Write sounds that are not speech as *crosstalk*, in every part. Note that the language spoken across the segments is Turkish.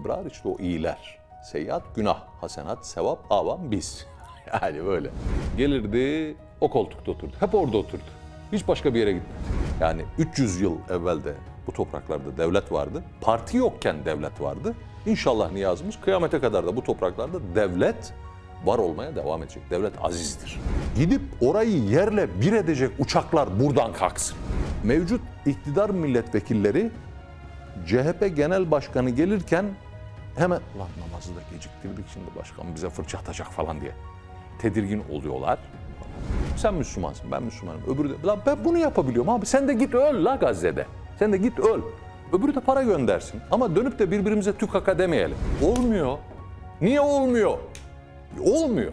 ebrar işte o iyiler. Seyyiat günah, hasenat, sevap, avam biz. *laughs* Yani böyle. Gelirdi o koltukta oturdu. Hep orada oturdu. Hiç başka bir yere gitmedi. Yani 300 yıl evvelde bu topraklarda devlet vardı. Parti yokken devlet vardı. İnşallah niyazımız kıyamete kadar da bu topraklarda devlet var olmaya devam edecek. Devlet azizdir. Gidip orayı yerle bir edecek uçaklar buradan kalksın. Mevcut iktidar milletvekilleri CHP Genel Başkanı gelirken hemen lan namazı da geciktirdik şimdi başkan bize fırça atacak falan diye tedirgin oluyorlar. Sen Müslümansın, ben Müslümanım. Öbürü de, lan ben bunu yapabiliyorum abi. Sen de git öl la Gazze'de. Sen de git öl. Öbürü de para göndersin. Ama dönüp de birbirimize tükaka demeyelim. Olmuyor. Niye olmuyor? Olmuyor.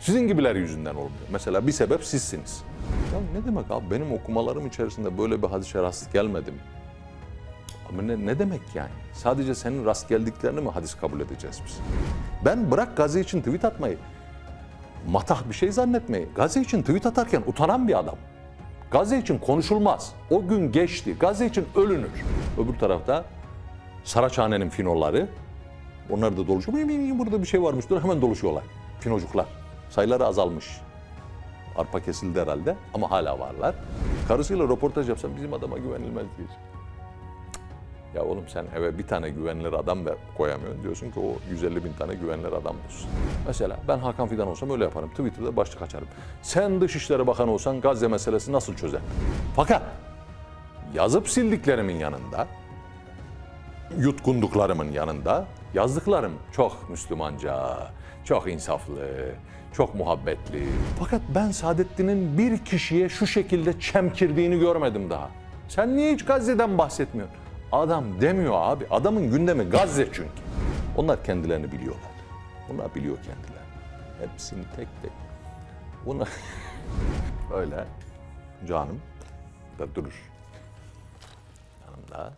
Sizin gibiler yüzünden olmuyor. Mesela bir sebep sizsiniz. Ya ne demek abi benim okumalarım içerisinde böyle bir hadise rast gelmedim. Ama ne, ne demek yani? Sadece senin rast geldiklerini mi hadis kabul edeceğiz biz? Ben bırak Gazze için tweet atmayı, matah bir şey zannetmeyi. Gazze için tweet atarken utanan bir adam. Gazze için konuşulmaz. O gün geçti. Gazze için ölünür. Öbür tarafta Saraçhane'nin finolları. Onlar da doluşuyor. "Mim, mim, mim, Burada bir şey varmış. Dur hemen doluşuyorlar. Finocuklar. Sayıları azalmış. Arpa kesildi herhalde ama hala varlar. Karısıyla röportaj yapsam bizim adama güvenilmez diyecek. Ya oğlum sen eve bir tane güvenilir adam ver, koyamıyorsun. Diyorsun ki o 150 bin tane güvenilir adam bulsun. Mesela ben Hakan Fidan olsam öyle yaparım. Twitter'da başlık açarım. Sen Dışişleri Bakanı olsan Gazze meselesi nasıl çözer? Fakat yazıp sildiklerimin yanında, yutkunduklarımın yanında yazdıklarım çok Müslümanca, çok insaflı, çok muhabbetli. Fakat ben Saadettin'in bir kişiye şu şekilde çemkirdiğini görmedim daha. Sen niye hiç Gazze'den bahsetmiyorsun? Adam demiyor abi. Adamın gündemi Gazze çünkü. Onlar kendilerini biliyorlar. Onlar biliyor kendilerini. Hepsini tek tek. Buna *laughs* öyle canım da durur. Yanımda